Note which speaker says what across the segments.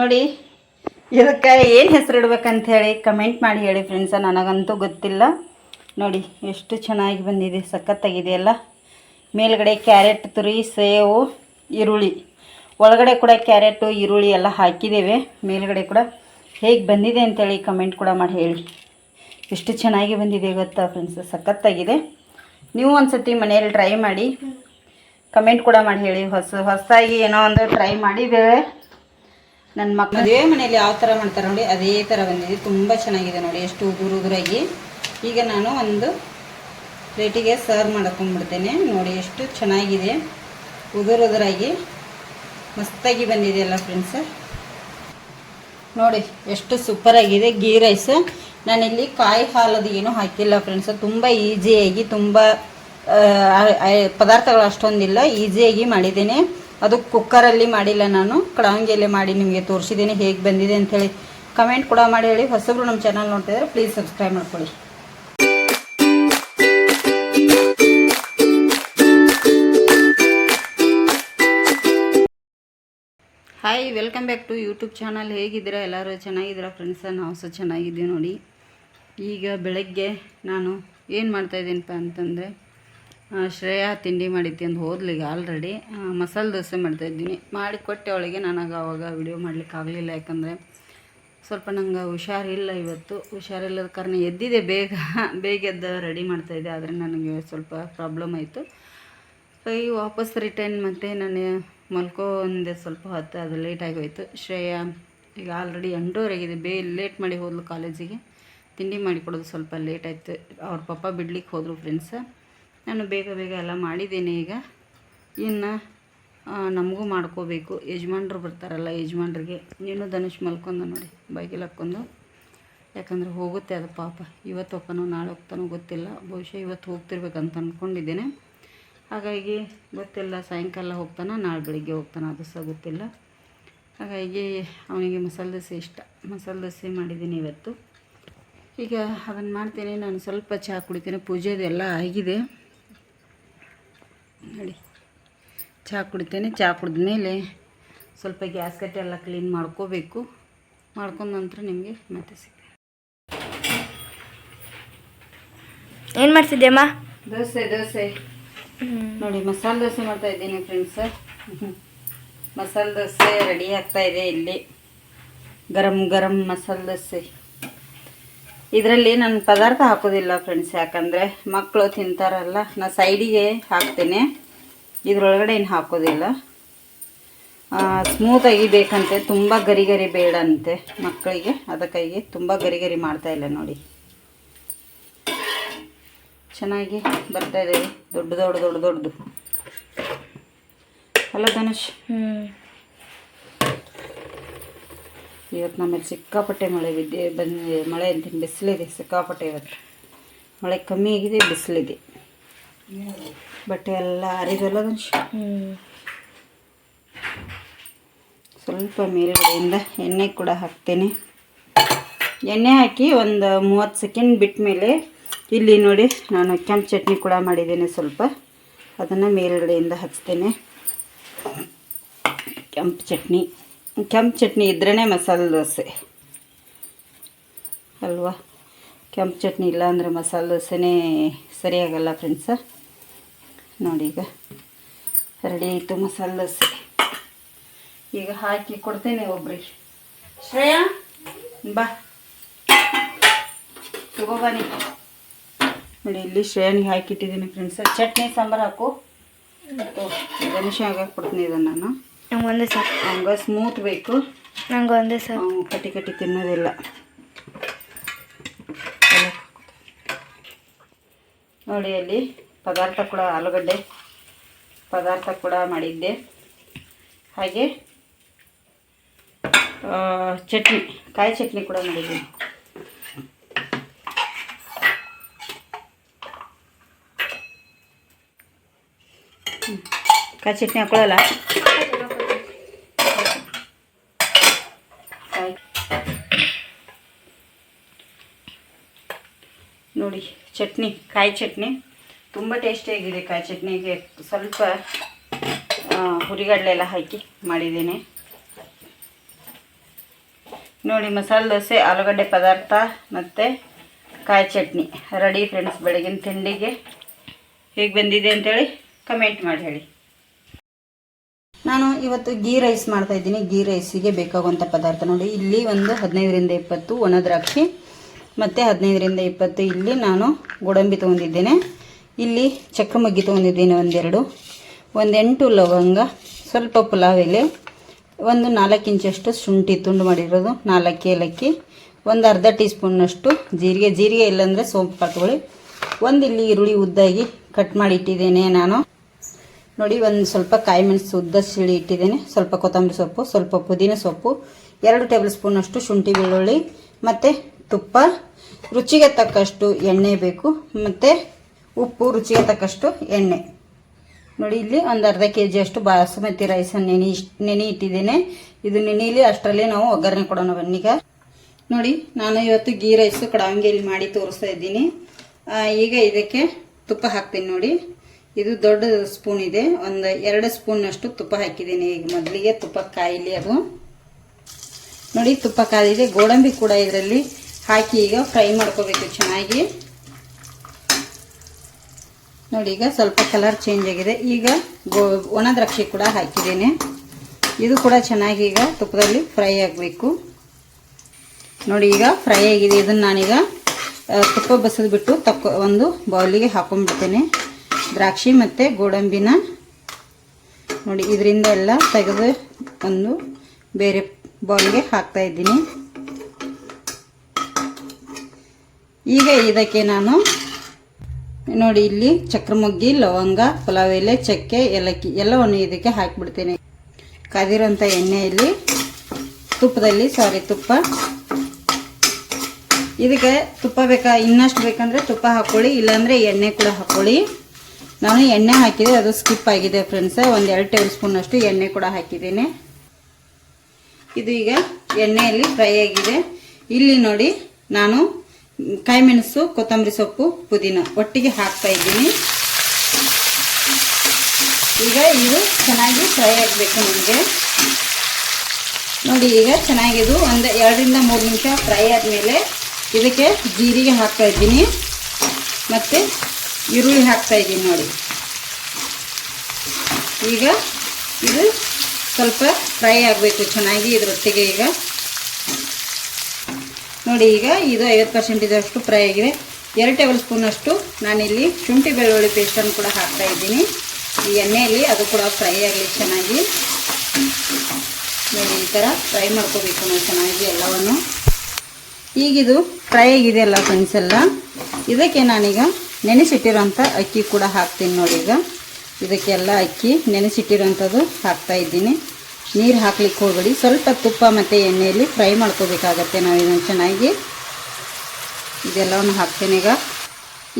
Speaker 1: ನೋಡಿ ಇದಕ್ಕೆ ಏನು ಹೆಸರು ಇಡ್ಬೇಕಂತ ಹೇಳಿ ಕಮೆಂಟ್ ಮಾಡಿ ಹೇಳಿ ಫ್ರೆಂಡ್ಸ ನನಗಂತೂ ಗೊತ್ತಿಲ್ಲ. ನೋಡಿ ಎಷ್ಟು ಚೆನ್ನಾಗಿ ಬಂದಿದೆ ಸಖತ್ತಾಗಿದೆ ಅಲ್ಲ ಮೇಲ್ಗಡೆ ಕ್ಯಾರೆಟ್ ತುರಿ ಸೇವು ಈರುಳ್ಳಿ. ಒಳಗಡೆ ಕೂಡ ಕ್ಯಾರೆಟು ಈರುಳ್ಳಿ ಎಲ್ಲ ಹಾಕಿದ್ದೇವೆ. ಮೇಲ್ಗಡೆ ಕೂಡ ಹೇಗೆ ಬಂದಿದೆ ಅಂತೇಳಿ ಕಮೆಂಟ್ ಕೂಡ ಮಾಡಿ ಹೇಳಿ. ಎಷ್ಟು ಚೆನ್ನಾಗಿ ಬಂದಿದೆ ಗೊತ್ತಾ ಫ್ರೆಂಡ್ಸ್ ಸಖತ್ತಾಗಿದೆ. ನೀವು ಒಂದ್ಸತಿ ಮನೆಯಲ್ಲಿ ಟ್ರೈ ಮಾಡಿ. ಕಮೆಂಟ್ ಕೂಡ ಮಾಡಿ ಹೇಳಿ. ಹೊಸ ಹೊಸದಾಗಿ ಏನೋ ಒಂದು ಟ್ರೈ ಮಾಡಿದ್ದೇವೆ. ನನ್ನ ಮಕ್ಕಳು ಮದುವೆ ಮನೆಯಲ್ಲಿ ಯಾವ ಥರ ಮಾಡ್ತಾರೆ ನೋಡಿ, ಅದೇ ಥರ ಬಂದಿದೆ. ತುಂಬ ಚೆನ್ನಾಗಿದೆ ನೋಡಿ, ಎಷ್ಟು ಉದುರು ಉದುರಾಗಿ. ಈಗ ನಾನು ಒಂದು ಪ್ಲೇಟಿಗೆ ಸರ್ವ್ ಮಾಡ್ಕೊಂಡ್ಬಿಡ್ತೇನೆ. ನೋಡಿ, ಎಷ್ಟು ಚೆನ್ನಾಗಿದೆ. ಉದುರು ಉದುರಾಗಿ. ಮಸ್ತಾಗಿ ಬಂದಿದೆ ಅಲ್ಲ ಫ್ರೆಂಡ್ಸ್. ನೋಡಿ, ಎಷ್ಟು ಸೂಪರ್ ಆಗಿದೆ ಗೀ ರೈಸ್ ನಾನಿಲ್ಲಿ ಕಾಯಿ ಹಾಲದು ಏನೂ ಹಾಕಿಲ್ಲ ಫ್ರೆಂಡ್ಸ್. ತುಂಬ ಈಸಿಯಾಗಿ ತುಂಬ ಪದಾರ್ಥಗಳು ಅಷ್ಟೊಂದಿಲ್ಲ ಈಸಿಯಾಗಿ ಮಾಡಿದ್ದೇನೆ. ಅದು ಕುಕ್ಕರಲ್ಲಿ ಮಾಡಿಲ್ಲ ನಾನು. ಕಡಾಂಗಿಯಲ್ಲಿ ಮಾಡಿ ನಿಮಗೆ ತೋರಿಸಿದ್ದೀನಿ, ಹೇಗೆ ಬಂದಿದೆ ಅಂಥೇಳಿ ಕಮೆಂಟ್ ಕೂಡ ಮಾಡಿ ಹೇಳಿ. ಹೊಸಬ್ರು ನಮ್ಮ ಚಾನಲ್ ನೋಡ್ತಿದ್ರೆ ಪ್ಲೀಸ್ ಸಬ್ಸ್ಕ್ರೈಬ್ ಮಾಡ್ಕೊಳ್ಳಿ. Hi welcome back to YouTube channel ಹೇಗಿದ್ದೀರಾ? ಎಲ್ಲರೂ ಚೆನ್ನಾಗಿದ್ದೀರಾ? ಫ್ರೆಂಡ್ಸ ನಾವು ಸಹ ಚೆನ್ನಾಗಿದ್ದೀವಿ ನೋಡಿ. ಈಗ ಬೆಳಗ್ಗೆ ನಾನು ಏನು ಮಾಡ್ತಾಯಿದ್ದೀನಪ್ಪ ಅಂತಂದರೆ ಶ್ರೇಯಾ ತಿಂಡಿ ಮಾಡಿದ್ದೆ ಅಂತ ಹೋದ್ಲಿಗೆ ಆಲ್ರೆಡಿ ಮಸಾಲೆ ದೋಸೆ ಮಾಡ್ತಾಯಿದ್ದೀನಿ ಮಾಡಿ ಕೊಟ್ಟೆ ಅವಳಿಗೆ. ನನಗೆ ಆವಾಗ ವಿಡಿಯೋ ಮಾಡ್ಲಿಕ್ಕೆ ಆಗಲಿಲ್ಲ. ಯಾಕಂದರೆ ಸ್ವಲ್ಪ ನಂಗೆ ಹುಷಾರಿಲ್ಲ ಇವತ್ತು. ಹುಷಾರಿಲ್ಲದ ಕಾರಣ ಎದ್ದಿದೆ ಬೇಗ. ಬೇಗ ಎದ್ದು ರೆಡಿ ಮಾಡ್ತಾಯಿದ್ದೆ ಆದರೆ ನನಗೆ ಸ್ವಲ್ಪ ಪ್ರಾಬ್ಲಮ್ ಆಯಿತು. ಈ ವಾಪಸ್ ರಿಟರ್ನ್ ಮತ್ತೆ ನಾನು ಮಲ್ಕೊಂಡೆ ಸ್ವಲ್ಪ ಹೊತ್ತು. ಅದು ಲೇಟ್ ಹೋಯಿತು ಶ್ರೇಯಾ ಈಗ ಆಲ್ರೆಡಿ ಎಂಟೂವರೆಗಿದೆ ಬೇ ಲೇಟ್ ಮಾಡಿ ಹೋದ್ಲು ಕಾಲೇಜಿಗೆ ತಿಂಡಿ ಮಾಡಿ ಕೊಡೋದು ಸ್ವಲ್ಪ ಲೇಟ್ ಆಯಿತು. ಅವ್ರ ಪಪ್ಪ ಬಿಡ್ಲಿಕ್ಕೆ ಹೋದರು ಫ್ರೆಂಡ್ಸ ನಾನು ಬೇಗ ಬೇಗ ಎಲ್ಲ ಮಾಡಿದ್ದೀನಿ ಈಗ. ಇನ್ನು ನಮಗೂ ಮಾಡ್ಕೋಬೇಕು. ಯಜಮಾನ್ರು ಬರ್ತಾರಲ್ಲ, ಯಜಮಾನ್ರಿಗೆ. ನೀನು ಧನುಷ್ ಮಲ್ಕೊಂಡ ನೋಡಿ, ಬೈಗಿಲ್ ಹಾಕ್ಕೊಂಡು. ಯಾಕಂದರೆ ಹೋಗುತ್ತೆ ಅದು ಪಾಪ. ಇವತ್ತು ಹೋಗ್ತಾನೋ, ನಾಳೆ ಹೋಗ್ತಾನೋ ಗೊತ್ತಿಲ್ಲ. ಬಹುಶಃ ಇವತ್ತು ಹೋಗ್ತಿರ್ಬೇಕಂತ ಅಂದ್ಕೊಂಡಿದ್ದೇನೆ ಹಾಗಾಗಿ ಗೊತ್ತಿಲ್ಲ, ಸಾಯಂಕಾಲ ಹೋಗ್ತಾನೆ, ನಾಳೆ ಬೆಳಿಗ್ಗೆ ಹೋಗ್ತಾನೆ, ಅದು ಸಹ ಗೊತ್ತಿಲ್ಲ. ಹಾಗಾಗಿ ಅವನಿಗೆ ಮಸಾಲೆ ದೋಸೆ ಇಷ್ಟ. ಮಸಾಲೆ ದೋಸೆ ಮಾಡಿದ್ದೀನಿ ಇವತ್ತು. ಈಗ ಅದನ್ನು ಮಾಡ್ತೀನಿ. ನಾನು ಸ್ವಲ್ಪ ಚಹಾ ಕುಡಿತೇನೆ. ಪೂಜೆದು ಎಲ್ಲ ಆಗಿದೆ. ನೋಡಿ. ಚಹಾ ಕುಡಿತೇನೆ. ಚಹಾ ಕುಡಿದ ಮೇಲೆ ಸ್ವಲ್ಪ ಗ್ಯಾಸ್ ಕಟ್ಟೆ ಎಲ್ಲ ಕ್ಲೀನ್ ಮಾಡ್ಕೋಬೇಕು. ಮಾಡ್ಕೊಂಡ ನಂತರ ನಿಮಗೆ ಮತ್ತೆ ಸಿಗ್ತದೆ
Speaker 2: ಏನು ಮಾಡ್ತಿದ್ದೀಯಮ್ಮ
Speaker 1: ದೋಸೆ ದೋಸೆ. ನೋಡಿ ಮಸಾಲೆ ದೋಸೆ ಮಾಡ್ತಾ ಇದ್ದೀನಿ ಫ್ರೆಂಡ್ಸ್ ಮಸಾಲೆ ದೋಸೆ ರೆಡಿ ಆಗ್ತಾ ಇದೆ ಇಲ್ಲಿ. ಗರಂ ಗರಂ ಮಸಾಲೆ ದೋಸೆ. ಇದರಲ್ಲಿ ನಾನು ಪದಾರ್ಥ ಹಾಕೋದಿಲ್ಲ ಫ್ರೆಂಡ್ಸ್ ಯಾಕಂದರೆ ಮಕ್ಕಳು ತಿಂತಾರಲ್ಲ ನಾನು ಸೈಡಿಗೆ ಹಾಕ್ತೇನೆ. ಇದರೊಳಗಡೆ ಏನು ಹಾಕೋದಿಲ್ಲ. ಸ್ಮೂತಾಗಿ ಬೇಕಂತೆ, ತುಂಬ ಗರಿ ಗರಿ ಬೇಡ ಅಂತೆ ಮಕ್ಕಳಿಗೆ ಅದಕ್ಕಾಗಿ ತುಂಬ ಗರಿ ಗರಿ ಮಾಡ್ತಾಯಿಲ್ಲ ನೋಡಿ. ಚೆನ್ನಾಗಿ ಬರ್ತಾ ಇದೆ. ದೊಡ್ಡ ದೊಡ್ಡ ದೊಡ್ಡ ದೊಡ್ಡದು. ಅಲ್ಲ ಧನುಷ್
Speaker 2: ಹ್ಞೂ
Speaker 1: ಇವತ್ತು ನಮ್ಮಲ್ಲಿ ಸಿಕ್ಕಾಪಟ್ಟೆ ಮಳೆ ಬಿದ್ದೆ ಬಂದಿದೆ ಮಳೆ ಅಂತ ಬಿಸಿಲಿದೆ, ಸಿಕ್ಕಾಪಟ್ಟೆ ಇವತ್ತು. ಮಳೆ ಕಮ್ಮಿ ಆಗಿದೆ, ಬಿಸಿಲಿದೆ. ಬಟ್ಟೆ ಎಲ್ಲ
Speaker 2: ಹ್ಞೂ
Speaker 1: ಸ್ವಲ್ಪ ಮೇಲುಗಡೆಯಿಂದ ಎಣ್ಣೆ ಕೂಡ ಹಾಕ್ತೇನೆ. ಎಣ್ಣೆ ಹಾಕಿ ಒಂದು ಮೂವತ್ತು ಸೆಕೆಂಡ್ ಬಿಟ್ಟ ಮೇಲೆ ಇಲ್ಲಿ ನೋಡಿ ನಾನು ಕೆಂಪು ಚಟ್ನಿ ಕೂಡ ಮಾಡಿದ್ದೇನೆ ಸ್ವಲ್ಪ. ಅದನ್ನು ಮೇಲುಗಡೆಯಿಂದ ಹಚ್ತೇನೆ. ಕೆಂಪು ಚಟ್ನಿ. ಕೆಂಪು ಚಟ್ನಿ ಇದ್ರೇ ಮಸಾಲೆ ದೋಸೆ. ಅಲ್ವಾ? ಕೆಂಪು ಚಟ್ನಿ ಇಲ್ಲ ಅಂದರೆ ಮಸಾಲೆ ದೋಸೆನೇ ಸರಿಯಾಗಲ್ಲ ಫ್ರೆಂಡ್ಸ ನೋಡಿ ಈಗ ರೆಡಿ ಆಯಿತು ಮಸಾಲೆ ದೋಸೆ. ಈಗ ಹಾಕಿ ಕೊಡ್ತೇನೆ ಒಬ್ರಿಗೆ. ಶ್ರೇಯಾ, ಬಾ. ತಗೋ ಬನ್ನಿ ನೋಡಿ, ಇಲ್ಲಿ ಶ್ರೇಯನಿಗೆ ಹಾಕಿಟ್ಟಿದ್ದೀನಿ ಫ್ರೆಂಡ್ಸ ಚಟ್ನಿ ಸಾಂಬಾರು ಹಾಕು. ಗಣೇಶ ಹಾಕಿ ಕೊಡ್ತೀನಿ ಇದನ್ನು ನಾನು.
Speaker 2: ನಂಗೆ ಒಂದೇ ಸಾಕು.
Speaker 1: ಹಂಗೆ ಸ್ಮೂತ್ ಬೇಕು.
Speaker 2: ನಂಗೆ ಒಂದೇ ಸಾಕು.
Speaker 1: ಕಟ್ಟಿ ಕಟ್ಟಿ ತಿನ್ನೋದಿಲ್ಲ. ನೋಡಿ ಅಲ್ಲಿ ಪದಾರ್ಥ ಕೂಡ ಆಲೂಗಡ್ಡೆ ಪದಾರ್ಥ ಕೂಡ ಮಾಡಿದ್ದೆ. ಹಾಗೆ ಚಟ್ನಿ ಕಾಯಿ ಚಟ್ನಿ ಕೂಡ ಮಾಡಿದ್ದೆ. ಕಾಯಿ ಚಟ್ನಿ ಹಾಕೊಳ್ಳಲ್ಲ ಕಾಯಿ ನೋಡಿ, ಚಟ್ನಿ, ಕಾಯಿ ಚಟ್ನಿ. ತುಂಬ ಟೇಸ್ಟಿಯಾಗಿದೆ ಕಾಯಿ ಚಟ್ನಿಗೆ. ಸ್ವಲ್ಪ ಹುರಿಗಡಲೆ ಎಲ್ಲ ಹಾಕಿ ಮಾಡಿದ್ದೀನಿ. ನೋಡಿ, ಮಸಾಲೆ ದೋಸೆ, ಆಲೂಗಡ್ಡೆ ಪದಾರ್ಥ ಮತ್ತು ಕಾಯಿ ಚಟ್ನಿ. ರೆಡಿ ಫ್ರೆಂಡ್ಸ್ ಬೆಳಗಿನ ತಿಂಡಿಗೆ ಹೇಗೆ ಬಂದಿದೆ ಅಂತೇಳಿ ಕಮೆಂಟ್ ಮಾಡಿ ಹೇಳಿ. ನಾನು ಇವತ್ತು ಗೀ ರೈಸ್ ಮಾಡ್ತಾ ಇದ್ದೀನಿ. ಗೀ ರೈಸಿಗೆ ಬೇಕಾಗುವಂಥ ಪದಾರ್ಥ ನೋಡಿ. ಇಲ್ಲಿ ಒಂದು ಹದಿನೈದರಿಂದ ಇಪ್ಪತ್ತು ಒಣ ದ್ರಾಕ್ಷಿ ಮತ್ತು ಹದಿನೈದರಿಂದ ಇಪ್ಪತ್ತು ಇಲ್ಲಿ ನಾನು ಗೋಡಂಬಿ ತೊಗೊಂಡಿದ್ದೇನೆ. ಇಲ್ಲಿ ಚಕ್ರಮಗ್ಗಿ ತೊಗೊಂಡಿದ್ದೇನೆ ಒಂದೆರಡು. ಒಂದೆಂಟು ಲವಂಗ, ಸ್ವಲ್ಪ ಪುಲಾವ್ ಎಲೆ ಒಂದು ನಾಲ್ಕು ಇಂಚಷ್ಟು ಶುಂಠಿ ತುಂಡು ಮಾಡಿರೋದು, ನಾಲ್ಕು ಏಲಕ್ಕಿ, ಒಂದು ಅರ್ಧ ಟೀ ಸ್ಪೂನಷ್ಟು ಜೀರಿಗೆ. ಜೀರಿಗೆ ಇಲ್ಲಾಂದರೆ ಸೋಂಪು ಕಾಳು ಒಂದು ಇಲ್ಲಿ ಈರುಳ್ಳಿ ಉದ್ದಾಗಿ ಕಟ್ ಮಾಡಿ ಇಟ್ಟಿದ್ದೇನೆ ನಾನು. ನೋಡಿ, ಒಂದು ಸ್ವಲ್ಪ ಕಾಯಿ ಮೆಣಸು ಉದ್ದ ಸಿಳಿ ಇಟ್ಟಿದ್ದೇನೆ. ಸ್ವಲ್ಪ ಕೊತ್ತಂಬರಿ ಸೊಪ್ಪು, ಸ್ವಲ್ಪ ಪುದೀನ ಸೊಪ್ಪು, ಎರಡು ಟೇಬಲ್ ಸ್ಪೂನಷ್ಟು ಶುಂಠಿ ಬೆಳ್ಳುಳ್ಳಿ, ಮತ್ತು ತುಪ್ಪ, ರುಚಿಗೆ ತಕ್ಕಷ್ಟು ಎಣ್ಣೆ ಬೇಕು, ಮತ್ತು ಉಪ್ಪು, ರುಚಿಗೆ ತಕ್ಕಷ್ಟು ಎಣ್ಣೆ. ನೋಡಿ, ಇಲ್ಲಿ ಒಂದು ಅರ್ಧ ಕೆ ಜಿಯಷ್ಟು ಬಾಸುಮತಿ ರೈಸನ್ನು ನೆನೆ ನೆನೆ ಇಟ್ಟಿದ್ದೇನೆ. ಇದು ನೆನೆಯಲ್ಲಿ ಅಷ್ಟರಲ್ಲಿ ನಾವು ಒಗ್ಗರಣೆ ಕೊಡೋಣ ಬನ್ನೀಗ ನೋಡಿ, ನಾನು ಇವತ್ತು ಗೀ ರೈಸು ಕಡಾವಂಗಿಯಲ್ಲಿ ಮಾಡಿ ತೋರಿಸ್ತಾ ಇದ್ದೀನಿ. ಈಗ ಇದಕ್ಕೆ ತುಪ್ಪ ಹಾಕ್ತೀನಿ ನೋಡಿ. ಇದು ದೊಡ್ಡ ಸ್ಪೂನ್ ಇದೆ. ಒಂದು ಎರಡು ಸ್ಪೂನಷ್ಟು ತುಪ್ಪ ಹಾಕಿದ್ದೀನಿ ಈಗ ಮೊದಲಿಗೆ. ತುಪ್ಪ ಕಾಯಿಲಿ ಅದು. ನೋಡಿ, ತುಪ್ಪ ಕಾದಿದೆ ಗೋಡಂಬಿ ಕೂಡ ಇದರಲ್ಲಿ ಹಾಕಿ ಈಗ ಫ್ರೈ ಮಾಡ್ಕೋಬೇಕು ಚೆನ್ನಾಗಿ. ನೋಡಿ, ಈಗ ಸ್ವಲ್ಪ ಕಲರ್ ಚೇಂಜ್ ಆಗಿದೆ. ಈಗ ಗೋ ಒಣ ದ್ರಾಕ್ಷಿ ಕೂಡ ಹಾಕಿದ್ದೇನೆ. ಇದು ಕೂಡ ಚೆನ್ನಾಗಿ ಈಗ ತುಪ್ಪದಲ್ಲಿ ಫ್ರೈ ಆಗಬೇಕು. ನೋಡಿ, ಈಗ ಫ್ರೈ ಆಗಿದೆ. ಇದನ್ನು ನಾನೀಗ ತುಪ್ಪ ಬಸಿದ್ಬಿಟ್ಟು ತಕ್ಕ ತಕ್ಕೊ, ಒಂದು ಬೌಲಿಗೆ ಹಾಕೊಂಡ್ಬಿಡ್ತೇನೆ. ದ್ರಾಕ್ಷಿ ಮತ್ತು ಗೋಡಂಬಿನ. ನೋಡಿ, ಇದರಿಂದ ಎಲ್ಲ ತೆಗೆದು ಒಂದು ಬೇರೆ ಬೌಲ್ಗೆ ಹಾಕ್ತಾ ಇದ್ದೀನಿ. ಈಗ ಇದಕ್ಕೆ ನಾನು ನೋಡಿ ಇಲ್ಲಿ ಚಕ್ರಮೊಗ್ಗಿ, ಲವಂಗ, ಪಲಾವ್ ಎಲೆ, ಚಕ್ಕೆ, ಏಲಕ್ಕಿ ಎಲ್ಲವನ್ನು ಇದಕ್ಕೆ ಹಾಕಿಬಿಡ್ತೇನೆ. ಕಾದಿರೋಂಥ ಎಣ್ಣೆಯಲ್ಲಿ, ತುಪ್ಪದಲ್ಲಿ ಸಾರಿ ತುಪ್ಪ. ಇದಕ್ಕೆ ತುಪ್ಪ ಬೇಕಾ, ಇನ್ನಷ್ಟು ಬೇಕಂದರೆ ತುಪ್ಪ ಹಾಕ್ಕೊಳ್ಳಿ ಇಲ್ಲಾಂದರೆ ಎಣ್ಣೆ ಕೂಡ ಹಾಕ್ಕೊಳ್ಳಿ ನಾನು ಎಣ್ಣೆ ಹಾಕಿದೆ ಅದು ಸ್ಕಿಪ್ ಆಗಿದೆ ಫ್ರೆಂಡ್ಸ್ ಒಂದು ಎರಡು ಟೇಬಲ್ ಸ್ಪೂನಷ್ಟು ಎಣ್ಣೆ ಕೂಡ ಹಾಕಿದ್ದೇನೆ. ಇದು ಈಗ ಎಣ್ಣೆಯಲ್ಲಿ ಫ್ರೈ ಆಗಿದೆ. ಇಲ್ಲಿ ನೋಡಿ, ನಾನು ಕಾಯಿ ಮೆಣಸು ಕೊತ್ತಂಬರಿ ಸೊಪ್ಪು, ಪುದೀನ ಒಟ್ಟಿಗೆ ಹಾಕ್ತಾ ಇದ್ದೀನಿ. ಈಗ ಇದು ಚೆನ್ನಾಗಿ ಫ್ರೈ ಆಗಬೇಕು ನಮಗೆ. ನೋಡಿ, ಈಗ ಚೆನ್ನಾಗಿದು ಒಂದು ಎರಡರಿಂದ ಮೂರು ನಿಮಿಷ ಫ್ರೈ ಆದಮೇಲೆ ಇದಕ್ಕೆ ಜೀರಿಗೆ ಹಾಕ್ತಾ ಇದ್ದೀನಿ. ಮತ್ತು ಈರುಳ್ಳಿ ಹಾಕ್ತಾ ಇದ್ದೀನಿ ನೋಡಿ. ಈಗ ಇದು ಸ್ವಲ್ಪ ಫ್ರೈ ಆಗಬೇಕು ಚೆನ್ನಾಗಿ ಇದರೊಟ್ಟಿಗೆ ಈಗ. ನೋಡಿ ಈಗ ಇದು ಐವತ್ತು ಪರ್ಸೆಂಟ್ ಇದಷ್ಟು ಫ್ರೈ ಆಗಿದೆ. ಎರಡು ಟೇಬಲ್ ಸ್ಪೂನಷ್ಟು ನಾನಿಲ್ಲಿ ಶುಂಠಿ ಬೆಳ್ಳುಳ್ಳಿ ಪೇಸ್ಟನ್ನು ಕೂಡ ಹಾಕ್ತಾ ಇದ್ದೀನಿ. ಈ ಎಣ್ಣೆಯಲ್ಲಿ ಅದು ಕೂಡ ಫ್ರೈ ಆಗಲಿ ಚೆನ್ನಾಗಿ. ನೋಡಿ ಈ ಥರ ಫ್ರೈ ಮಾಡ್ಕೋಬೇಕು ನಾವು ಚೆನ್ನಾಗಿ ಎಲ್ಲವನ್ನು. ಈಗಿದು ಫ್ರೈ ಆಗಿದೆಯಲ್ಲ ಫ್ರೆಂಡ್ಸ್ ಎಲ್ಲ. ಇದಕ್ಕೆ ನಾನೀಗ ನೆನೆಸಿಟ್ಟಿರೋಂಥ ಅಕ್ಕಿ ಕೂಡ ಹಾಕ್ತೀನಿ ನೋಡಿ ಈಗ. ಇದಕ್ಕೆಲ್ಲ ಅಕ್ಕಿ ನೆನೆಸಿಟ್ಟಿರೋಂಥದ್ದು ಹಾಕ್ತಾ ಇದ್ದೀನಿ. ನೀರು ಹಾಕ್ಲಿಕ್ಕೆ ಹೋಗಬೇಡಿ. ಸ್ವಲ್ಪ ತುಪ್ಪ ಮತ್ತು ಎಣ್ಣೆಯಲ್ಲಿ ಫ್ರೈ ಮಾಡ್ಕೋಬೇಕಾಗತ್ತೆ ನಾವು ಇದನ್ನು ಚೆನ್ನಾಗಿ. ಇದೆಲ್ಲವನ್ನು ಹಾಕ್ತೇನೆ ಈಗ.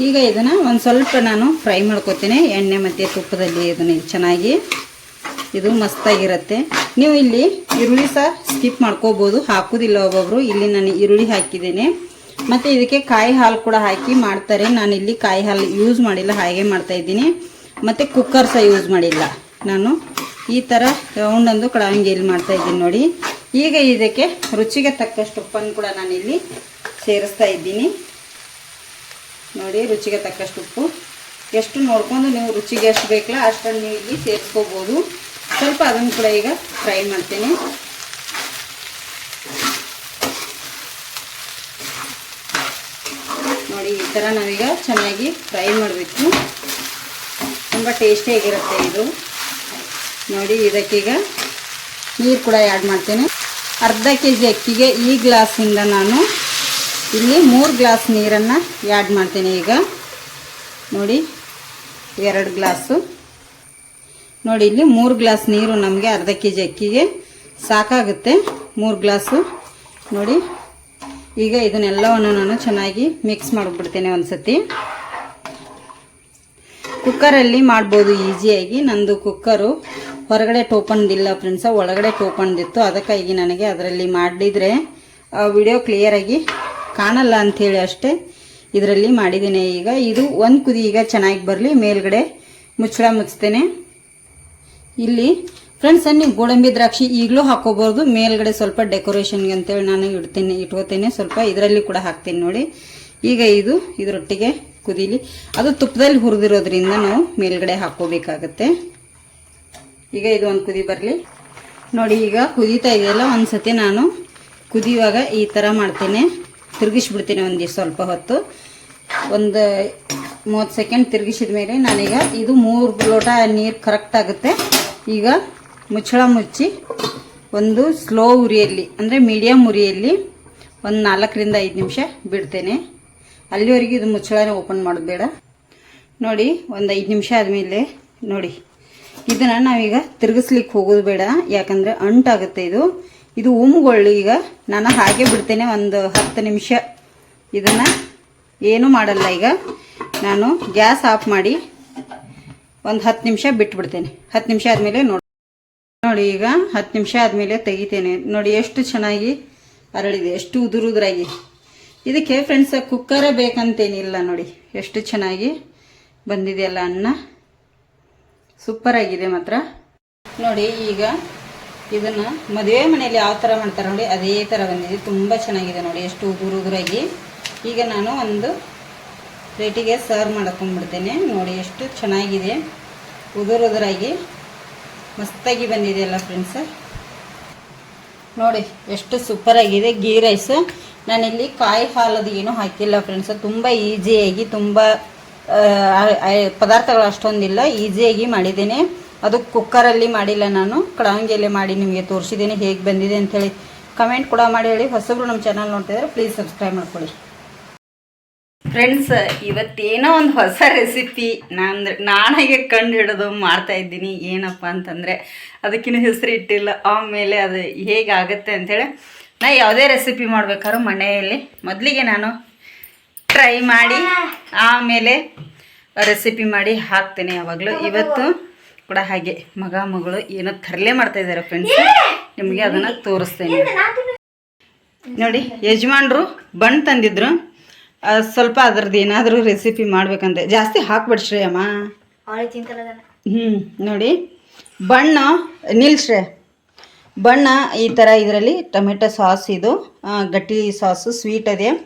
Speaker 1: ಈಗ ಇದನ್ನು ಒಂದು ಸ್ವಲ್ಪ ನಾನು ಫ್ರೈ ಮಾಡ್ಕೋತೇನೆ. ಎಣ್ಣೆ ಮತ್ತು ತುಪ್ಪದಲ್ಲಿ ಇದನ್ನು ಚೆನ್ನಾಗಿ. ಇದು ಮಸ್ತಾಗಿರುತ್ತೆ. ನೀವು ಇಲ್ಲಿ ಈರುಳ್ಳಿ ಸಹ ಸ್ಕಿಪ್ ಮಾಡ್ಕೋಬೋದು. ಹಾಕೋದಿಲ್ಲ ಒಬ್ಬೊಬ್ಬರು ಇಲ್ಲಿ ನಾನು ಈರುಳ್ಳಿ ಹಾಕಿದ್ದೇನೆ. ಮತ್ತು ಇದಕ್ಕೆ ಕಾಯಿ ಹಾಲು ಕೂಡ ಹಾಕಿ ಮಾಡ್ತಾರೆ. ನಾನು ಇಲ್ಲಿ ಕಾಯಿ ಹಾಲು ಯೂಸ್ ಮಾಡಿಲ್ಲ, ಹಾಗೆ ಮಾಡ್ತಾ ಇದ್ದೀನಿ. ಮತ್ತು ಕುಕ್ಕರ್ ಸಹ ಯೂಸ್ ಮಾಡಿಲ್ಲ ನಾನು. ಈ ಥರ ರೌಂಡೊಂದು ಕಳವಂಗಿಯಲ್ಲಿ ಮಾಡ್ತಾ ಇದ್ದೀನಿ ನೋಡಿ. ಈಗ ಇದಕ್ಕೆ ರುಚಿಗೆ ತಕ್ಕಷ್ಟು ಉಪ್ಪನ್ನು ಕೂಡ ನಾನಿಲ್ಲಿ ಸೇರಿಸ್ತಾ ಇದ್ದೀನಿ. ನೋಡಿ, ರುಚಿಗೆ ತಕ್ಕಷ್ಟು ಉಪ್ಪು. ಎಷ್ಟು ನೋಡಿಕೊಂಡು ನೀವು ರುಚಿಗೆ ಎಷ್ಟು ಬೇಕಲ್ಲ ಅಷ್ಟನ್ನು ನೀವು ಇಲ್ಲಿ ಸೇರಿಸ್ಕೋಬೋದು. ಸ್ವಲ್ಪ ಅದನ್ನು ಕೂಡ ಈಗ ಫ್ರೈ ಮಾಡ್ತೀನಿ. ನೋಡಿ, ಈ ಥರ ನಾವೀಗ ಚೆನ್ನಾಗಿ ಫ್ರೈ ಮಾಡಬೇಕು. ತುಂಬ ಟೇಸ್ಟಿಯಾಗಿರುತ್ತೆ ಇದು. ನೋಡಿ, ಇದಕ್ಕೀಗ ನೀರು ಕೂಡ ಆ್ಯಡ್ ಮಾಡ್ತೀನಿ. ಅರ್ಧ ಕೆ ಜಿ ಅಕ್ಕಿಗೆ ಈ ಗ್ಲಾಸಿಂದ ನಾನು ಇಲ್ಲಿ ಮೂರು ಗ್ಲಾಸ್ ನೀರನ್ನು ಆ್ಯಡ್ ಮಾಡ್ತೀನಿ ಈಗ. ನೋಡಿ, ಎರಡು ಗ್ಲಾಸು. ನೋಡಿ, ಇಲ್ಲಿ ಮೂರು ಗ್ಲಾಸ್ ನೀರು ನಮಗೆ ಅರ್ಧ ಕೆ ಜಿ ಅಕ್ಕಿಗೆ ಸಾಕಾಗುತ್ತೆ. ಮೂರು ಗ್ಲಾಸು. ನೋಡಿ, ಈಗ ಇದನ್ನೆಲ್ಲವನ್ನು ನಾನು ಚೆನ್ನಾಗಿ ಮಿಕ್ಸ್ ಮಾಡಿಬಿಡ್ತೇನೆ ಒಂದು ಸತಿ ಕುಕ್ಕರಲ್ಲಿ ಮಾಡ್ಬೋದು ಈಸಿಯಾಗಿ ನಂದು ಕುಕ್ಕರು ಹೊರಗಡೆ ಟೋಪನ್ದಿಲ್ಲ ಫ್ರೆಂಡ್ಸ ಒಳಗಡೆ ಟೋಪನ್ದಿತ್ತು ಅದಕ್ಕಾಗಿ ನನಗೆ ಅದರಲ್ಲಿ ಮಾಡಿದರೆ ವಿಡಿಯೋ ಕ್ಲಿಯರಾಗಿ ಕಾಣಲ್ಲ ಅಂಥೇಳಿ ಅಷ್ಟೇ ಇದರಲ್ಲಿ ಮಾಡಿದ್ದೀನಿ. ಈಗ ಇದು ಒಂದು ಕುದಿ ಈಗ ಚೆನ್ನಾಗಿ ಬರಲಿ, ಮೇಲ್ಗಡೆ ಮುಚ್ಚಳ ಮುಚ್ತೇನೆ. ಇಲ್ಲಿ ಫ್ರೆಂಡ್ಸ್ ನೀವು ಗೋಡಂಬಿ ದ್ರಾಕ್ಷಿ ಈಗಲೂ ಹಾಕೋಬಾರ್ದು. ಮೇಲ್ಗಡೆ ಸ್ವಲ್ಪ ಡೆಕೋರೇಷನ್ಗೆ ಅಂತೇಳಿ ನಾನು ಇಡ್ತೀನಿ, ಇಟ್ಕೋತೇನೆ. ಸ್ವಲ್ಪ ಇದರಲ್ಲಿ ಕೂಡ ಹಾಕ್ತೀನಿ ನೋಡಿ. ಈಗ ಇದು, ಇದರೊಟ್ಟಿಗೆ ಕುದೀಲಿ. ಅದು ತುಪ್ಪದಲ್ಲಿ ಹುರಿದಿರೋದ್ರಿಂದ ನಾವು ಮೇಲ್ಗಡೆ ಹಾಕೋಬೇಕಾಗತ್ತೆ. ಈಗ ಇದು ಒಂದು ಕುದಿ ಬರಲಿ. ನೋಡಿ ಈಗ ಕುದೀತಾ ಇದೆಯಲ್ಲ ಒಂದು ಸತಿ ನಾನು ಕುದಿಯುವಾಗ ಈ ಥರ ಮಾಡ್ತೀನಿ. ತಿರುಗಿಸ್ಬಿಡ್ತೀನಿ ಒಂದು ಸ್ವಲ್ಪ ಹೊತ್ತು. ಒಂದು ಮೂವತ್ತು ಸೆಕೆಂಡ್ ತಿರುಗಿಸಿದ ಮೇಲೆ ನಾನೀಗ ಇದು ಮೂರು ಲೋಟ ನೀರು ಕರೆಕ್ಟ್ ಆಗುತ್ತೆ. ಈಗ ಮುಚ್ಚಳ ಮುಚ್ಚಿ ಒಂದು ಸ್ಲೋ ಉರಿಯಲ್ಲಿ, ಅಂದರೆ ಮೀಡಿಯಮ್ ಉರಿಯಲ್ಲಿ ಒಂದು ನಾಲ್ಕರಿಂದ ಐದು ನಿಮಿಷ ಬಿಡ್ತೇನೆ. ಅಲ್ಲಿವರೆಗೆ ಇದು ಮುಚ್ಚಳನೇ ಓಪನ್ ಮಾಡೋದು ಬೇಡ. ನೋಡಿ, ಒಂದು ಐದು ನಿಮಿಷ ಆದಮೇಲೆ ನೋಡಿ. ಇದನ್ನು ನಾವೀಗ ತಿರುಗಿಸ್ಲಿಕ್ಕೆ ಹೋಗೋದು ಬೇಡ, ಯಾಕಂದರೆ ಅಂಟಾಗುತ್ತೆ ಇದು. ಇದು ಉಮ್ಗೊಳ್ಳು ಈಗ. ನಾನು ಹಾಗೆ ಬಿಡ್ತೇನೆ ಒಂದು ಹತ್ತು ನಿಮಿಷ. ಇದನ್ನು ಏನೂ ಮಾಡಲ್ಲ ಈಗ. ನಾನು ಗ್ಯಾಸ್ ಆಫ್ ಮಾಡಿ ಒಂದು ಹತ್ತು ನಿಮಿಷ ಬಿಟ್ಬಿಡ್ತೇನೆ. ಹತ್ತು ನಿಮಿಷ ಆದಮೇಲೆ ನೋಡಿ ನೋಡಿ ಈಗ ಹತ್ತು ನಿಮಿಷ ಆದಮೇಲೆ ತೆಗಿತೇನೆ. ನೋಡಿ ಎಷ್ಟು ಚೆನ್ನಾಗಿ ಅರಳಿದೆ, ಎಷ್ಟು ಉದುರುದ್ರಾಗಿ ಇದಕ್ಕೆ ಫ್ರೆಂಡ್ಸ್ ಕುಕ್ಕರೇ ಬೇಕಂತೇನಿಲ್ಲ ನೋಡಿ. ಎಷ್ಟು ಚೆನ್ನಾಗಿ ಬಂದಿದೆಯಲ್ಲ ಅನ್ನ. ಸೂಪರ್ ಆಗಿದೆ ಮಾತ್ರ. ನೋಡಿ, ಈಗ ಇದನ್ನು ಮದುವೆ ಮನೆಯಲ್ಲಿ ಯಾವ ಥರ ಮಾಡ್ತಾರೆ ನೋಡಿ, ಅದೇ ಥರ ಬಂದಿದೆ. ತುಂಬ ಚೆನ್ನಾಗಿದೆ ನೋಡಿ, ಎಷ್ಟು ಉದುರು ಉದುರಾಗಿ. ಈಗ ನಾನು ಒಂದು ಪ್ಲೇಟಿಗೆ ಸರ್ವ್ ಮಾಡ್ಕೊಂಡ್ಬಿಡ್ತೇನೆ. ನೋಡಿ, ಎಷ್ಟು ಚೆನ್ನಾಗಿದೆ. ಉದುರು ಉದುರಾಗಿ ಮಸ್ತಾಗಿ ಬಂದಿದೆ ಅಲ್ಲ ಫ್ರೆಂಡ್ಸ್ ನೋಡಿ, ಎಷ್ಟು ಸೂಪರ್ ಆಗಿದೆ. ಗೀ ರೈಸ್ ನಾನಿಲ್ಲಿ ಕಾಯಿ ಹಾಲದು ಏನು ಹಾಕಿಲ್ಲ ಫ್ರೆಂಡ್ಸ್ ತುಂಬ ಈಸಿಯಾಗಿ ತುಂಬ ಪದಾರ್ಥಗಳು ಅಷ್ಟೊಂದಿಲ್ಲ. ಈಸಿಯಾಗಿ ಮಾಡಿದ್ದೇನೆ. ಅದು ಕುಕ್ಕರಲ್ಲಿ ಮಾಡಿಲ್ಲ ನಾನು. ಕಡಂಗಿಯಲ್ಲಿ ಮಾಡಿ ನಿಮಗೆ ತೋರಿಸಿದ್ದೇನೆ. ಹೇಗೆ ಬಂದಿದೆ ಅಂಥೇಳಿ ಕಮೆಂಟ್ ಕೂಡ ಮಾಡಿ ಹೇಳಿ. ಹೊಸಬ್ರು ನಮ್ಮ ಚಾನಲ್ ನೋಡ್ತಿದ್ರೆ ಪ್ಲೀಸ್ ಸಬ್ಸ್ಕ್ರೈಬ್ ಮಾಡ್ಕೊಳ್ಳಿ. ಫ್ರೆಂಡ್ಸ್ ಇವತ್ತೇನೋ ಒಂದು ಹೊಸ ರೆಸಿಪಿ ನಾನು ನಾನಾಗೆ ಕಂಡು ಹಿಡಿದು ಮಾಡ್ತಾ ಇದ್ದೀನಿ. ಏನಪ್ಪ ಅಂತಂದರೆ, ಅದಕ್ಕಿನ್ನೂ ಹೆಸರು ಇಟ್ಟಿಲ್ಲ. ಆಮೇಲೆ ಅದು ಹೇಗಾಗುತ್ತೆ ಅಂಥೇಳಿ ನಾ ಯಾವುದೇ ರೆಸಿಪಿ ಮಾಡಬೇಕಾದ್ರೂ ಮನೆಯಲ್ಲಿ ಮೊದಲಿಗೆ ನಾನು ಟ್ರೈ ಮಾಡಿ. ಆಮೇಲೆ ರೆಸಿಪಿ ಮಾಡಿ ಹಾಕ್ತೇನೆ ಯಾವಾಗಲೂ. ಇವತ್ತು ಕೂಡ ಹಾಗೆ ಮಗ ಮಗಳು ಏನೋ ತರಲೆ ಮಾಡ್ತಾ ಇದ್ದಾರೆ ಫ್ರೆಂಡ್ಸ್ ನಿಮಗೆ ಅದನ್ನು ತೋರಿಸ್ತೇನೆ. ನೋಡಿ ಯಜಮಾನ್ರು ಬಣ್ಣ ತಂದಿದ್ರು. ಸ್ವಲ್ಪ ಅದ್ರದ್ದು ಏನಾದರೂ ರೆಸಿಪಿ ಮಾಡ್ಬೇಕಂತೆ. ಜಾಸ್ತಿ ಹಾಕ್ಬೇಡಿ ಶ್ರೇಯಮ್ಮ.
Speaker 2: ಅಮ್ಮ
Speaker 1: ಹ್ಞೂ ನೋಡಿ. ಬಣ್ಣ ನಿಲ್ಸ್ರೆ ಬಣ್ಣ ಈ ಥರ ಇದರಲ್ಲಿ ಟೊಮೆಟೊ ಸಾಸ್ ಇದು ಗಟ್ಟಿ ಸಾಸು ಸ್ವೀಟ್ ಇದೆ ಆ,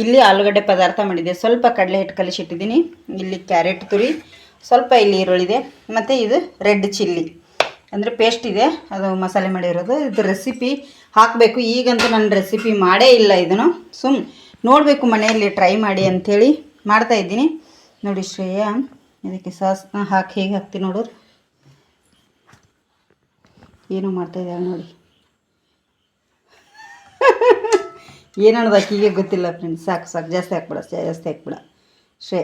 Speaker 1: ಇಲ್ಲಿ ಆಲೂಗಡ್ಡೆ ಪದಾರ್ಥ ಮಾಡಿದೆ. ಸ್ವಲ್ಪ ಕಡಲೆ ಹಿಟ್ಟು ಕಲಿಸಿಟ್ಟಿದ್ದೀನಿ. ಇಲ್ಲಿ ಕ್ಯಾರೆಟ್ ತುರಿ, ಸ್ವಲ್ಪ ಇಲ್ಲಿ ಈರುಳ್ಳಿದೆ, ಮತ್ತು ಇದು ರೆಡ್ ಚಿಲ್ಲಿ. ಅಂದರೆ ಪೇಸ್ಟ್ ಇದೆ. ಅದು ಮಸಾಲೆ ಮಾಡಿರೋದು. ಇದು ರೆಸಿಪಿ ಹಾಕಬೇಕು. ಈಗಂತೂ ನಾನು ರೆಸಿಪಿ ಮಾಡೇ ಇಲ್ಲ ಇದನ್ನು. ಸುಮ್ ನೋಡಬೇಕು ಮನೆಯಲ್ಲಿ ಟ್ರೈ ಮಾಡಿ ಅಂಥೇಳಿ ಮಾಡ್ತಾಯಿದ್ದೀನಿ ನೋಡಿ ಶ್ರೇಯ, ಇದಕ್ಕೆ ಸಾಸ್ ಹಾಕಿ ಹೇಗೆ ಹಾಕ್ತೀನಿ ನೋಡೋರು ಏನು ಮಾಡ್ತಾ ಇದ್ದಾಳೆ ನೋಡಿ. ಏನು ಅಕ್ಕಿಗೆ ಗೊತ್ತಿಲ್ಲ ಫ್ರೆಂಡ್ಸ್ ಸಾಕು ಸಾಕು. ಜಾಸ್ತಿ ಹಾಕ್ಬಿಡ ಜಾಸ್ತಿ ಹಾಕ್ಬಿಡ. ಶ್ರೇ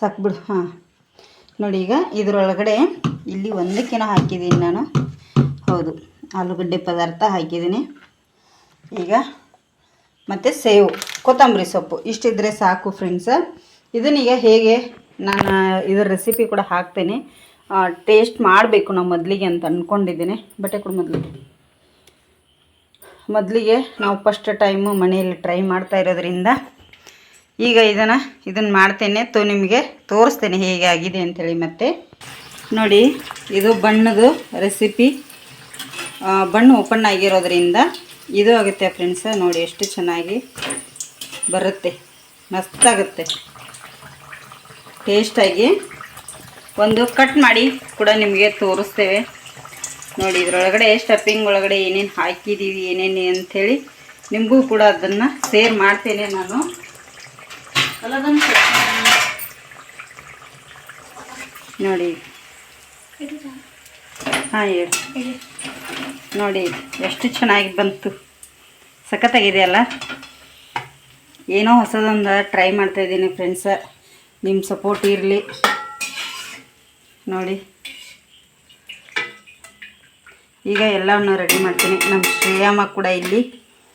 Speaker 1: ಸಾಕು ಬಿಡು, ಹಾಂ. ನೋಡಿ ಈಗ ಇದರೊಳಗಡೆ ಇಲ್ಲಿ ಒಂದಕ್ಕಿನ ಹಾಕಿದ್ದೀನಿ ನಾನು. ಹೌದು, ಆಲೂಗಡ್ಡೆ ಪದಾರ್ಥ ಹಾಕಿದ್ದೀನಿ. ಈಗ ಮತ್ತು ಸೇವು, ಕೊತ್ತಂಬರಿ ಸೊಪ್ಪು. ಇಷ್ಟಿದ್ರೆ ಸಾಕು ಫ್ರೆಂಡ್ಸ ಇದನ್ನೀಗ ಹೇಗೆ ನಾನು ಇದರ ರೆಸಿಪಿ ಕೂಡ ಹಾಕ್ತೇನೆ. ಟೇಸ್ಟ್ ಮಾಡಬೇಕು ನಾವು ಮೊದಲಿಗೆ ಅಂತ ಅಂದ್ಕೊಂಡಿದ್ದೀನಿ ಬಟ್ಟೆ ಕೂಡ ಮೊದಲಿಗೆ. ಮೊದಲಿಗೆ ನಾವು ಫಸ್ಟ್ ಟೈಮು ಮನೆಯಲ್ಲಿ ಟ್ರೈ ಮಾಡ್ತಾ ಇರೋದ್ರಿಂದ ಈಗ ಇದನ್ನು ಇದನ್ನು ಮಾಡ್ತೇನೆ. ತೋ ನಿಮಗೆ ತೋರಿಸ್ತೇನೆ ಹೇಗೆ ಆಗಿದೆ ಅಂಥೇಳಿ ಮತ್ತೆ. ನೋಡಿ, ಇದು ಬಣ್ಣದು ರೆಸಿಪಿ ಬಣ್ಣ ಓಪನ್ ಆಗಿರೋದ್ರಿಂದ ಇದು ಆಗುತ್ತೆ ಫ್ರೆಂಡ್ಸ ನೋಡಿ ಎಷ್ಟು ಚೆನ್ನಾಗಿ ಬರುತ್ತೆ. ಮಸ್ತಾಗುತ್ತೆ. ಟೇಸ್ಟಾಗಿ ಒಂದು ಕಟ್ ಮಾಡಿ ಕೂಡ ನಿಮಗೆ ತೋರಿಸ್ತೇವೆ. ನೋಡಿ, ಇದರೊಳಗಡೆ ಸ್ಟಪ್ಪಿಂಗ್ ಒಳಗಡೆ ಏನೇನು ಹಾಕಿದ್ದೀವಿ ಏನೇನು ಅಂಥೇಳಿ ನಿಮಗೂ ಕೂಡ ಅದನ್ನು ಸೇರ್ ಮಾಡ್ತೇನೆ ನಾನು. ನೋಡಿ. ಹಾಂ, ಹೇಳಿ. ನೋಡಿ, ಎಷ್ಟು ಚೆನ್ನಾಗಿ ಬಂತು. ಸಖತ್ತಾಗಿದೆಯಲ್ಲ ಏನೋ ಹೊಸದೊಂದು ಟ್ರೈ ಮಾಡ್ತಾಯಿದ್ದೀನಿ ಫ್ರೆಂಡ್ಸ ನಿಮ್ಮ ಸಪೋರ್ಟ್ ಇರಲಿ. ನೋಡಿ. ಈಗ ಎಲ್ಲವನ್ನು ರೆಡಿ ಮಾಡ್ತೀನಿ. ನಮ್ಮ ಶ್ರೇಯಮ್ಮ ಕೂಡ ಇಲ್ಲಿ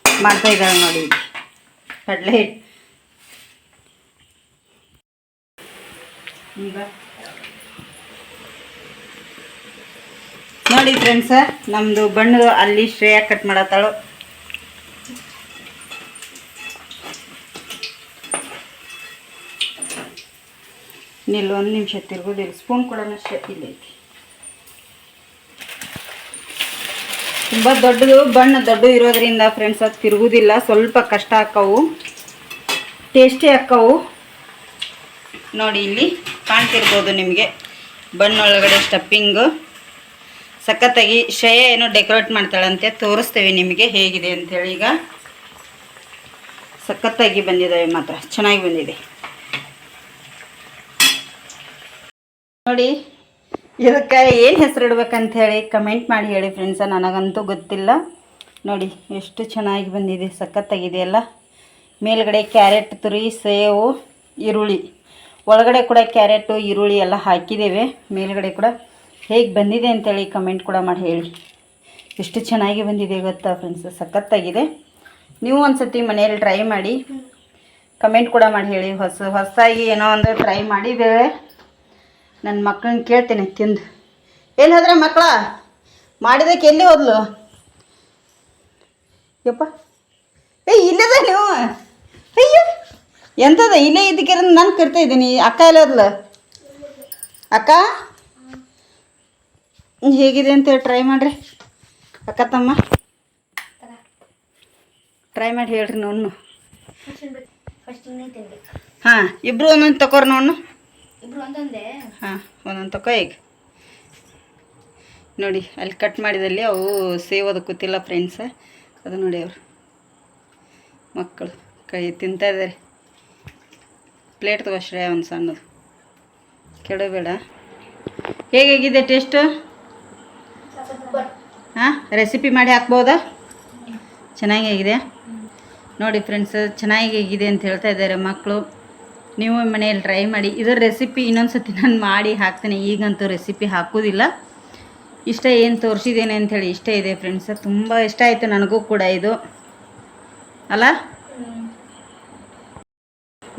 Speaker 1: ಮಾಡ್ತಾ ಇದ್ದಾಳೆ ನೋಡಿ. ಕಡಲೆ ಹಿಟ್ಟು. ಈಗ ನೋಡಿ ಫ್ರೆಂಡ್ಸ ನಮ್ಮದು ಬಣ್ಣದು ಅಲ್ಲಿ ಶ್ರೇಯ ಕಟ್ ಮಾಡತ್ತಾಳು. ನಿಲ್ಲ ಒಂದು ನಿಮಿಷ ತಿರ್ಗೋದಿಲ್ಲ ಸ್ಪೂನ್ ಕೂಡ ಅಷ್ಟೇ ಇಲ್ಲ ತುಂಬ ದೊಡ್ಡದು, ಬಣ್ಣ ದೊಡ್ಡ ಇರೋದ್ರಿಂದ ಫ್ರೆಂಡ್ಸ್ ಅದು ತಿರುಗುದಿಲ್ಲ. ಸ್ವಲ್ಪ ಕಷ್ಟ ಆಕ್ಕವು ಟೇಸ್ಟಿ ಆಕ್ಕವು ನೋಡಿ ಇಲ್ಲಿ ಕಾಣ್ತಿರ್ಬೋದು ನಿಮಗೆ. ಬಣ್ಣೊಳಗಡೆ ಸ್ಟಪ್ಪಿಂಗು ಸಖತ್ತಾಗಿ ಶಯ ಏನು ಡೆಕೋರೇಟ್ ಮಾಡ್ತಾಳಂತೆ. ತೋರಿಸ್ತೇವೆ ನಿಮಗೆ ಹೇಗಿದೆ ಅಂಥೇಳಿ ಈಗ ಸಖತ್ತಾಗಿ ಬಂದಿದ್ದಾವೆ ಮಾತ್ರ. ಚೆನ್ನಾಗಿ ಬಂದಿದೆ. ನೋಡಿ. ಇದಕ್ಕೆ ಏನು ಹೆಸರು ಇಡ್ಬೇಕಂತ ಹೇಳಿ ಕಮೆಂಟ್ ಮಾಡಿ ಹೇಳಿ ಫ್ರೆಂಡ್ಸ ನನಗಂತೂ ಗೊತ್ತಿಲ್ಲ. ನೋಡಿ, ಎಷ್ಟು ಚೆನ್ನಾಗಿ ಬಂದಿದೆ ಸಖತ್ತಾಗಿದೆ ಎಲ್ಲ ಮೇಲ್ಗಡೆ ಕ್ಯಾರೆಟ್ ತುರಿ, ಸೇವು, ಈರುಳ್ಳಿ. ಒಳಗಡೆ ಕೂಡ ಕ್ಯಾರೆಟು ಈರುಳ್ಳಿ ಎಲ್ಲ ಹಾಕಿದ್ದೇವೆ. ಮೇಲ್ಗಡೆ ಕೂಡ ಹೇಗೆ ಬಂದಿದೆ ಅಂತೇಳಿ ಕಮೆಂಟ್ ಕೂಡ ಮಾಡಿ ಹೇಳಿ. ಎಷ್ಟು ಚೆನ್ನಾಗಿ ಬಂದಿದೆ ಗೊತ್ತಾ ಫ್ರೆಂಡ್ಸ್ ಸಖತ್ತಾಗಿದೆ. ನೀವು ಒಂದು ಸತಿ ಮನೆಯಲ್ಲಿ ಟ್ರೈ ಮಾಡಿ. ಕಮೆಂಟ್ ಕೂಡ ಮಾಡಿ ಹೇಳಿ. ಹೊಸ ಹೊಸದಾಗಿ ಏನೋ ಒಂದು ಟ್ರೈ ಮಾಡಿದ್ದೇವೆ. ನನ್ನ ಮಕ್ಕಳನ್ನ ಕೇಳ್ತೇನೆ ತಿಂದು. ಎಲ್ಲಿ ಹೋದ್ರೆ ಮಕ್ಕಳ? ಮಾಡಿದಕ್ಕೆ ಎಲ್ಲಿ ಹೋದ್ಲು? ಯಪ್ಪ. ಏ ಇಲ್ಲದ ನೀವು? ಅಯ್ಯ. ಎಂಥದ ಇಲ್ಲೇ ಇದಕ್ಕೆ ನಾನು ಕರಿತಾ ಇದ್ದೀನಿ. ಅಕ್ಕ ಎಲ್ಲ ಹೋದ್ಲು? ಅಕ್ಕ? ಹೇಗಿದೆ ಅಂತೇಳಿ ಟ್ರೈ ಮಾಡ್ರಿ. ಅಕ್ಕ ತಮ್ಮ. ಟ್ರೈ ಮಾಡಿ ಹೇಳ್ರಿ ನೋಡ್ನು. ಹಾಂ ಇಬ್ಬರು ಒಂದೊಂದು ತಗೋರಿ ನೋಡ್ನು. ಹಾಂ, ಒಂದೊಂದು ತಗೋ ಈಗ ನೋಡಿ, ಅಲ್ಲಿ ಕಟ್ ಮಾಡಿದಲ್ಲಿ ಅವು ಸೇವೋದು ಕೂತಿಲ್ಲ ಫ್ರೆಂಡ್ಸ ಅದು ನೋಡಿ ಅವರು. ಮಕ್ಕಳು, ಕೈ ತಿಂತಾ ಇದ್ದಾರೆ. ಪ್ಲೇಟ್ ತಗೋ ಒಂದು ಸಣ್ಣದು. ಕೆಡಬೇಡ ಹೇಗಾಗಿದೆ ಟೇಸ್ಟು ಹಾಂ ರೆಸಿಪಿ ಮಾಡಿ ಹಾಕ್ಬೋದಾ? ಆಗಿದೆ ನೋಡಿ ಫ್ರೆಂಡ್ಸ್ ಚೆನ್ನಾಗಿ ಹೇಗಿದೆ ಅಂತ ಹೇಳ್ತಾ ಇದ್ದಾರೆ ಮಕ್ಕಳು. ನೀವು ಮನೆಯಲ್ಲಿ ಟ್ರೈ ಮಾಡಿ. ಇದರ ರೆಸಿಪಿ ಇನ್ನೊಂದು ಸತಿ ನಾನು ಮಾಡಿ ಹಾಕ್ತೇನೆ. ಈಗಂತೂ ರೆಸಿಪಿ ಹಾಕೋದಿಲ್ಲ. ಇಷ್ಟ ಏನು ತೋರಿಸಿದ್ದೇನೆ ಅಂಥೇಳಿ ಇಷ್ಟ ಇದೆ ಫ್ರೆಂಡ್ಸ್ ತುಂಬ ಇಷ್ಟ ಆಯಿತು ನನಗೂ ಕೂಡ ಇದು. ಅಲ್ಲ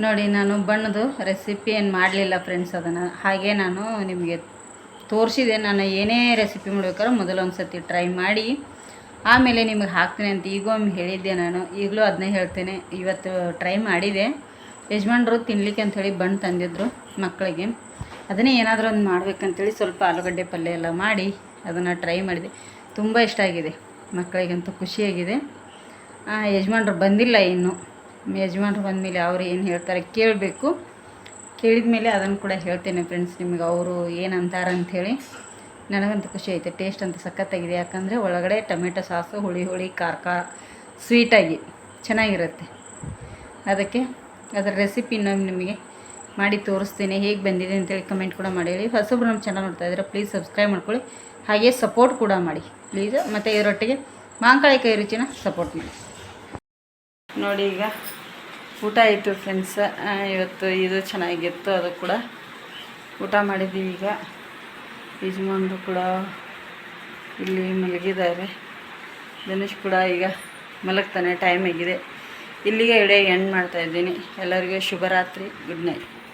Speaker 1: ನೋಡಿ, ನಾನು ಬಣ್ಣದು ರೆಸಿಪಿ ಏನು ಮಾಡಲಿಲ್ಲ ಫ್ರೆಂಡ್ಸ್ ಅದನ್ನು. ಹಾಗೆ ನಾನು ನಿಮಗೆ ತೋರಿಸಿದೆ. ನಾನು ಏನೇ ರೆಸಿಪಿ ಮಾಡಬೇಕಾದ್ರೆ ಮೊದಲೊಂದು ಸತಿ ಟ್ರೈ ಮಾಡಿ. ಆಮೇಲೆ ನಿಮಗೆ ಹಾಕ್ತೀನಿ ಅಂತ ಈಗ ಒಮ್ಮೆ ಹೇಳಿದ್ದೆ ನಾನು. ಈಗಲೂ ಅದನ್ನೇ ಹೇಳ್ತೇನೆ. ಇವತ್ತು ಟ್ರೈ ಮಾಡಿದೆ. ಯಜಮಾನ್ರು ತಿನ್ನಲಿಕ್ಕೆ ಅಂಥೇಳಿ ಬಣ್ಣ ತಂದಿದ್ರು ಮಕ್ಕಳಿಗೆ. ಅದನ್ನೇ ಏನಾದರೂ ಒಂದು ಮಾಡಬೇಕಂತೇಳಿ ಸ್ವಲ್ಪ ಆಲೂಗಡ್ಡೆ ಪಲ್ಯ ಎಲ್ಲ ಮಾಡಿ ಅದನ್ನು ಟ್ರೈ ಮಾಡಿದೆ. ತುಂಬ ಇಷ್ಟ ಆಗಿದೆ. ಮಕ್ಕಳಿಗಂತೂ ಖುಷಿಯಾಗಿದೆ. ಯಜಮಾನ್ರು ಬಂದಿಲ್ಲ ಇನ್ನು. ಯಜಮಾನ್ರು ಬಂದಮೇಲೆ ಅವ್ರು ಏನು ಹೇಳ್ತಾರೆ ಕೇಳಬೇಕು. ಕೇಳಿದ ಮೇಲೆ ಅದನ್ನು ಕೂಡ ಹೇಳ್ತೇನೆ ಫ್ರೆಂಡ್ಸ್ ನಿಮಗೆ. ಅವರು ಏನು ಅಂತಾರೆ ಅಂಥೇಳಿ. ನನಗಂತೂ ಖುಷಿ ಐತೆ ಟೇಸ್ಟ್ ಅಂತ ಸಖತ್ತಾಗಿದೆ. ಯಾಕಂದರೆ ಒಳಗಡೆ ಟೊಮೆಟೊ ಸಾಸು, ಹುಳಿ ಹುಳಿ, ಖಾರ ಖಾರ ಸ್ವೀಟಾಗಿ ಚೆನ್ನಾಗಿರುತ್ತೆ. ಅದಕ್ಕೆ ಅದರ ರೆಸಿಪಿ ಇನ್ನೊಮ್ಮೆ ನಿಮಗೆ ಮಾಡಿ ತೋರಿಸ್ತೀನಿ. ಹೇಗೆ ಬಂದಿದೆ ಅಂತೇಳಿ ಕಮೆಂಟ್ ಕೂಡ ಮಾಡಿ ಹೇಳಿ. ಹೊಸಬ್ರು ನಮ್ಮ ಚಾನಲ್ ನೋಡ್ತಾ ಇದ್ದಾರೆ ಪ್ಲೀಸ್ ಸಬ್ಸ್ಕ್ರೈಬ್ ಮಾಡ್ಕೊಳ್ಳಿ. ಹಾಗೆ ಸಪೋರ್ಟ್ ಕೂಡ ಮಾಡಿ. ಪ್ಲೀಸ್ ಮತ್ತು ಇದರೊಟ್ಟಿಗೆ ಮಾಂಕಾಳಿ ಕೈ ರುಚಿನ ಸಪೋರ್ಟ್ ಮಾಡಿ. ನೋಡಿ ಈಗ ಊಟ ಆಯಿತು ಫ್ರೆಂಡ್ಸ್ ಇವತ್ತು ಇದು ಚೆನ್ನಾಗಿತ್ತು. ಅದು ಕೂಡ ಊಟ ಮಾಡಿದ್ದೀವಿ ಈಗ. ಯಜಮಾನ್ರು ಕೂಡ ಇಲ್ಲಿ ಮಲಗಿದ್ದಾರೆ. ಧನುಷ್ ಕೂಡ ಈಗ ಮಲಗ್ತಾನೆ. ಟೈಮ್ ಆಗಿದೆ. ಇಲ್ಲಿಗೆ ಇಡೇ ಎಂಡ್ ಮಾಡ್ತಾ ಇದ್ದೀನಿ. ಎಲ್ಲರಿಗೂ ಶುಭರಾತ್ರಿ ಗುಡ್ ನೈಟ್